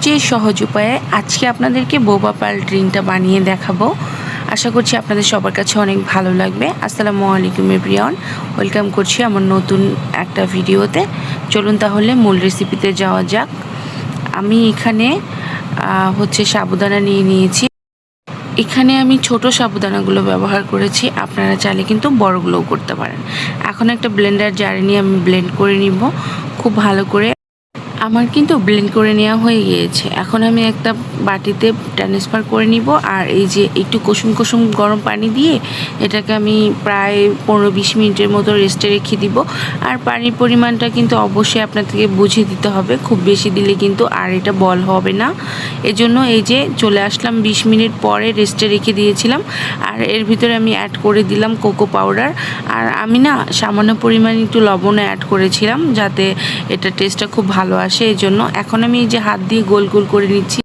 সবচেয়ে সহজ উপায়ে আজকে আপনাদেরকে বোবা পাল ড্রিঙ্কটা বানিয়ে দেখাবো। আশা করছি আপনাদের সবার কাছে অনেক ভালো লাগবে। আসসালামু আলাইকুম এভরিওয়ান ওয়েলকাম করছি আমার নতুন একটা ভিডিওতে। চলুন তাহলে মূল রেসিপিতে যাওয়া যাক। আমি এখানে হচ্ছে সাবুদানা নিয়ে নিয়েছি। এখানে আমি ছোট সাবুদানাগুলো ব্যবহার করেছি। আপনারা চাইলে কিন্তু বড়গুলোও করতে পারেন। এখন একটা ব্লেন্ডার জারে নিয়ে আমি ব্লেন্ড করে নিব। খুব ভালো করে আমার কিন্তু ব্লেন্ড করে নেওয়া হয়ে গিয়েছে। এখন আমি একটা বাটিতে ট্রান্সফার করে নিব আর এই যে একটু কুসুম কুসুম গরম পানি দিয়ে এটাকে আমি প্রায় পনেরো বিশ মিনিটের মতো রেস্টে রেখে দিব। আর পানির পরিমাণটা কিন্তু অবশ্যই আপনাদেরকে বুঝিয়ে দিতে হবে। খুব বেশি দিলে কিন্তু আর এটা বল হবে না। এজন্য এই যে চলে আসলাম বিশ মিনিট পরে রেস্টে রেখে দিয়েছিলাম। আর এর ভিতরে আমি অ্যাড করে দিলাম কোকো পাউডার আর আমি না সামান্য পরিমাণে একটু লবণও অ্যাড করেছিলাম যাতে এটা টেস্টটা খুব ভালো আসে এই জন্য এখন আমি এই যে হাত দিয়ে গোল গোল করে নিচ্ছি।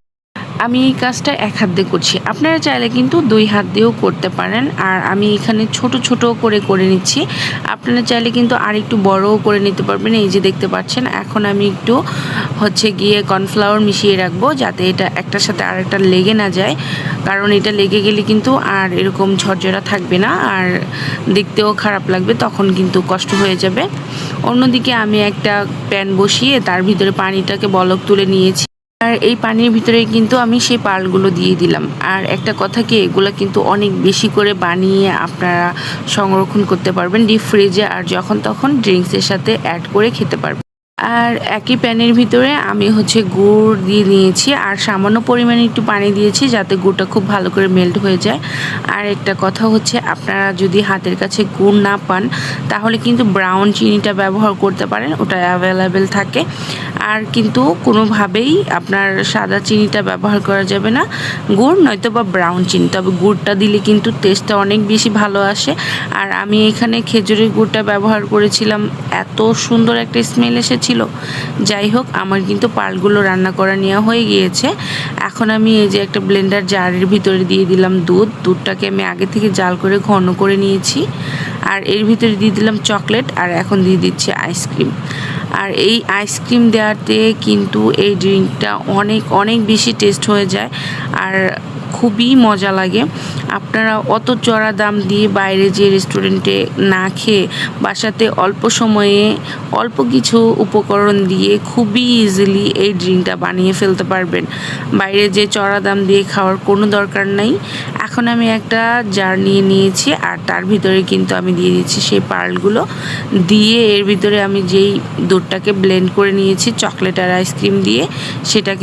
আমি এই কাজটা এক হাত দিয়ে করছি। আপনারা চাইলে কিন্তু দুই হাত দিয়েও করতে পারেন। আর আমি এখানে ছোট ছোট করে করে নিচ্ছি। আপনারা চাইলে কিন্তু আর একটু বড়ও করে নিতে পারবেন। এই যে দেখতে পাচ্ছেন, এখন আমি একটু হচ্ছে গিয়ে কর্নফ্লাওয়ার মিশিয়ে রাখব যাতে এটা একটার সাথে আরেকটা লেগে না যায়। কারণ এটা লেগে গেলে কিন্তু আর এরকম ঝরঝরা থাকবে না, আর দেখতেও খারাপ লাগবে, তখন কিন্তু কষ্ট হয়ে যাবে। অন্যদিকে আমি একটা প্যান বসিয়ে তার ভিতরে পানিটাকে বলক তুলে নিয়েছি। আর এই পানির ভিতরে কিন্তু আমি সেই পালগুলো দিয়ে দিলাম। আর একটা কথা কি, এগুলো কিন্তু অনেক বেশি করে বানিয়ে আপনারা সংরক্ষণ করতে পারবেন ডিপ ফ্রিজে, আর যখন তখন ড্রিঙ্কসের সাথে অ্যাড করে খেতে পারবেন। আর একই প্যানের ভিতরে আমি হচ্ছে গুড় দিয়ে নিয়েছি আর সামান্য পরিমাণে একটু পানি দিয়েছি যাতে গুড়টা খুব ভালো করে মেল্ট হয়ে যায়। আর একটা কথা হচ্ছে, আপনারা যদি হাতের কাছে গুড় না পান, তাহলে কিন্তু ব্রাউন চিনিটা ব্যবহার করতে পারেন, ওটা অ্যাভেলেবেল থাকে। আর কিন্তু কোনোভাবেই আপনার সাদা চিনিটা ব্যবহার করা যাবে না, গুড় নয়তো বা ব্রাউন চিনি, তবে গুড়টা দিলে কিন্তু টেস্টটা অনেক বেশি ভালো আসে। আর আমি এখানে খেজুরের গুড়টা ব্যবহার করেছিলাম, এত সুন্দর একটা স্মেল এসেছিল যাই হোক, আমার কিন্তু পালগুলো রান্না করা নেওয়া হয়ে গিয়েছে। এখন আমি এই যে একটা ব্লেন্ডার জারের ভিতরে দিয়ে দিলাম দুধ। দুধটাকে আমি আগে থেকে জাল করে ঘন করে নিয়েছি। আর এর ভিতরে দিয়ে দিলাম চকলেট আর এখন দিয়ে দিচ্ছি আইসক্রিম। আর এই আইসক্রিম দেওয়াতে কিন্তু এই ড্রিঙ্কটা অনেক অনেক বেশি টেস্ট হয়ে যায় আর খুবই মজা লাগে। আপনারা অত চড়া দাম দিয়ে বাইরে যে রেস্টুরেন্টে না খেয়ে বাসাতে অল্প সময়ে অল্প কিছু উপকরণ দিয়ে খুবই ইজিলি এই ড্রিঙ্কটা বানিয়ে ফেলতে পারবেন। বাইরে যে চড়া দাম দিয়ে খাওয়ার কোনো দরকার নাই। এখন আমি একটা জার নিয়ে নিয়েছি আর তার ভিতরে কিন্তু আমি দিয়ে দিচ্ছি সেই পার্লগুলো। দিয়ে এর ভিতরে আমি যেই দুধটাকে ব্লেন্ড করে নিয়েছি চকলেট আর আইসক্রিম দিয়ে সেটাকে